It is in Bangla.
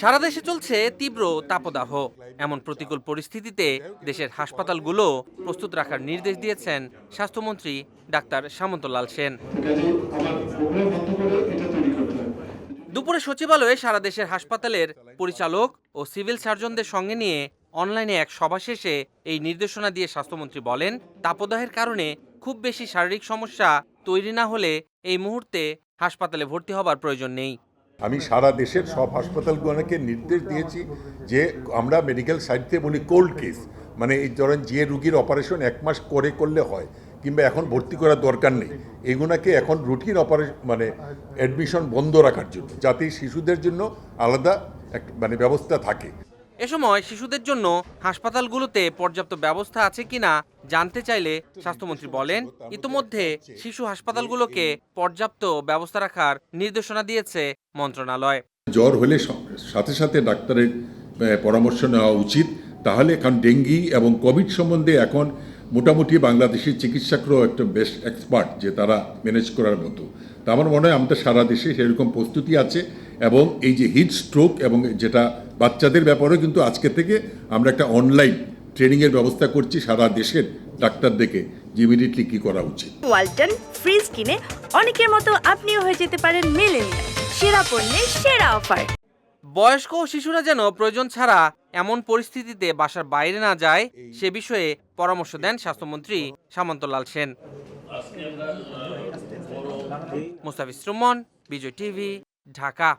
সারা দেশে চলছে তীব্র তাপদাহ। এমন প্রতিকূল পরিস্থিতিতে দেশের হাসপাতালগুলো প্রস্তুত রাখার নির্দেশ দিয়েছেন স্বাস্থ্যমন্ত্রী ডাক্তার সামন্তলাল সেন। দুপুরে সচিবালয়ে সারা দেশের হাসপাতালের পরিচালক ও সিভিল সার্জনদের সঙ্গে নিয়ে অনলাইনে এক সভা শেষে এই নির্দেশনা দিয়ে স্বাস্থ্যমন্ত্রী বলেন তাপদাহের কারণে খুব বেশি শারীরিক সমস্যা তৈরি না হলে এই মুহূর্তে হাসপাতালে ভর্তি হবার প্রয়োজন নেই। আমি সারা দেশের সব হাসপাতালগুলোকে নির্দেশ দিয়েছি যে আমরা মেডিকেল সাইডতে বলি কোল্ড কেস মানে এই ধরেন যে রুগীর অপারেশন এক মাস করে করলে হয়, কিংবা এখন ভর্তি করার দরকার নেই, এগুলোকে এখন রুটিন অপারেশন মানে অ্যাডমিশন বন্ধ রাখার জন্য, যাতে শিশুদের জন্য আলাদা এক মানে ব্যবস্থা থাকে। এ সময় শিশুদের জন্য হাসপাতালগুলোতে পর্যাপ্ত ব্যবস্থা আছে কিনা জানতে চাইলে স্বাস্থ্যমন্ত্রী বলেন, ইতোমধ্যে শিশু হাসপাতালগুলোকে পর্যাপ্ত ব্যবস্থা রাখার নির্দেশনা দিয়েছে মন্ত্রণালয়। জ্বর হলে সাথে সাথে ডাক্তারের পরামর্শ নেওয়া উচিত। তাহলে এখন ডেঙ্গি এবং কোভিড সম্বন্ধে এখন মোটামুটি বাংলাদেশি চিকিৎসকরাও একটা বেশ এক্সপার্ট যে তারা ম্যানেজ করার মতো। তা আমার মনে হয় আমাদের সারা দেশে সেরকম প্রস্তুতি আছে। এবং এই যে হিট স্ট্রোক এবং যেটা বাচ্চাদের ব্যাপারেও কিন্তু আজকে থেকে আমরা একটা অনলাইন ট্রেনিংয়ের ব্যবস্থা করছি সারা দেশের ডাক্তারদেরকে যে ইমিডিয়েটলি কী করা উচিত। ওয়ালটন ফ্রিজ কিনে অনেকের মতো আপনিও হয়ে যেতে পারেন মিলেনিয়াল সেরা পণ্যের সেরা অফার বয়স্ক ও শিশুরা যেন প্রয়োজন ছাড়া এমন পরিস্থিতিতে বাসার বাইরে না যায় সে বিষয়ে পরামর্শ দেন স্বাস্থ্যমন্ত্রী সামন্তলাল সেন। মুস্তাফিজ সুমন বিজয় টিভি। ঢাকা।